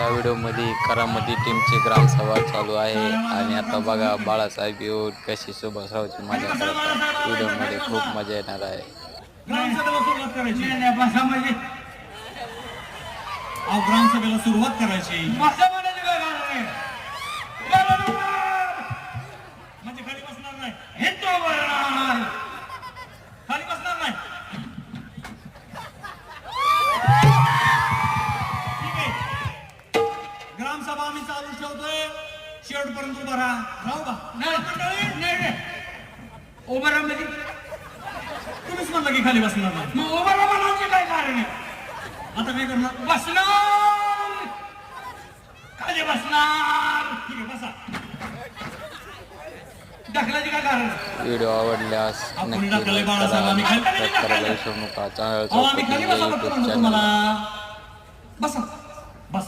या व्हिडिओमध्ये करामती टीमची ग्रामसभा चालू आहे. आणि आता बघा बाळासाहेब येऊन कशी सुभाषरावची मजा करतात. व्हिडिओमध्ये खूप मजा येणार आहे. ग्रामसभेला सुरुवात करायची म्हणजे अहो ग्रामसभेला सुरुवात करायची बसा म्हणायचं म्हणजे खाली बसणार नाही. ग्रामसभा आम्ही चालू ठेवतोय. शेवटपर्यंत उभा राहा. राहू का? नाही, नाही, नाही, नाही. उभं राहा म्हणजे? तुम्हीच म्हणलं की खाली बसणार नाही. मग उभं राहा म्हणायचं काय कारण आहे. आता काय करणार? बसणार. खाली बसणार. ठीक आहे बसा. ढकलायचे काय कारण? व्हिडिओ आवडल्यास आपण बाळासाहेब, आम्ही खाली- अहो आम्ही बसा म्हणतो तुम्हाला. बसा.